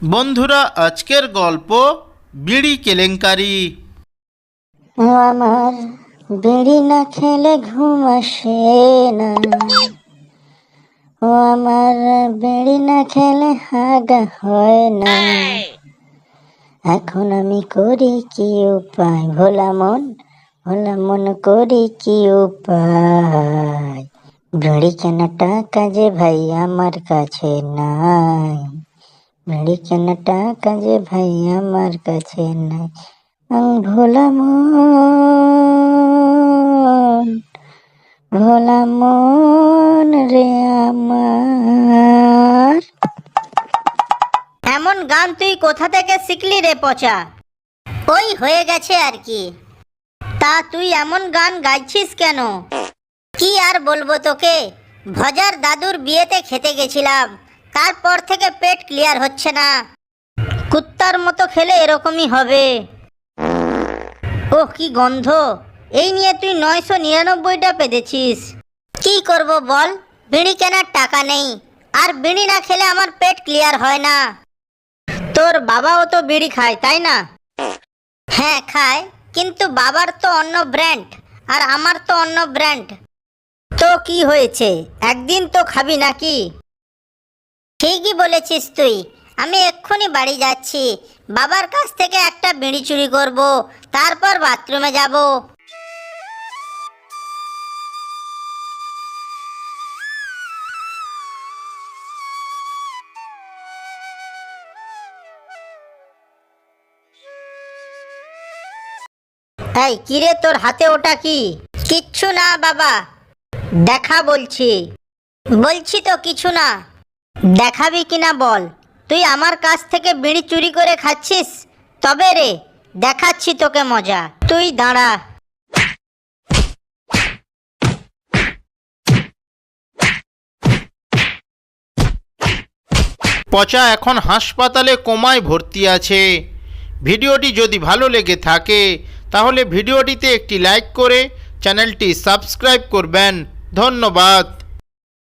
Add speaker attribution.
Speaker 1: বন্ধুরা, আজকের গল্প বিড়ি কেলেঙ্কারি।
Speaker 2: আমার বিড়ি না খেলে ঘুম আসে না। ও আমার বিড়ি না খেলে হাগা হয় না। এখন আমি করি কি উপায়? ভোলা মন ভোলা মন করি কি উপায়? বিড়ি কেনাটা কাজে ভাই আমার কাছে নাই। কেনা টাকা যে ভাই আমার কাছে নাই আমি ভোলা মন ভোলা মন রে আমার
Speaker 3: এমন গান তুই কোথা থেকে শিখলি রে পচা? ওই হয়ে গেছে আর কি। তা তুই এমন গান গাইছিস কেন? কি আর বলব তোকে? ভজার দাদুর বিয়েতে খেতে গেছিলাম। তারপর থেকে পেট ক্লিয়ার হচ্ছে না। কুত্তার মতো খেলে এরকমই হবে। ওহ, কি গন্ধ। এই নিয়ে তুই নয়শো নিরানব্বইটা পেতেছিস কি করব বল? বিড়ি কেনার টাকা নেই। আর বিড়ি না খেলে আমার পেট ক্লিয়ার হয় না। তোর বাবাও তো বিড়ি খায়, তাই না? হ্যাঁ খায়। কিন্তু বাবার তো অন্য ব্র্যান্ড, আর আমার তো অন্য ব্র্যান্ড। তো কি হয়েছে? একদিন তো খাবি নাকি? ঠিকই বলেছিস তুই। আমি এক্ষুনি বাড়ি যাচ্ছি। বাবার কাছ থেকে একটা বিড়ি চুরি করব, তারপর বাথরুমে যাব। এই, কিরে তোর হাতে ওটা কি? কিচ্ছু না, বাবা। দেখা বলছি। বলছি তো কিছু না। দেখাবি কিনা বল। তুই আমার কাছ থেকে বিড়ি চুরি করে খাচ্ছিস? তবে রে, দেখাচ্ছি তোকে মজা। তুই দাঁড়া।
Speaker 1: পচা এখন হাসপাতালে কোমায় ভর্তি আছে। ভিডিওটি যদি ভালো লেগে থাকে, তাহলে ভিডিওটিতে একটি লাইক করে চ্যানেলটি সাবস্ক্রাইব করবেন। ধন্যবাদ।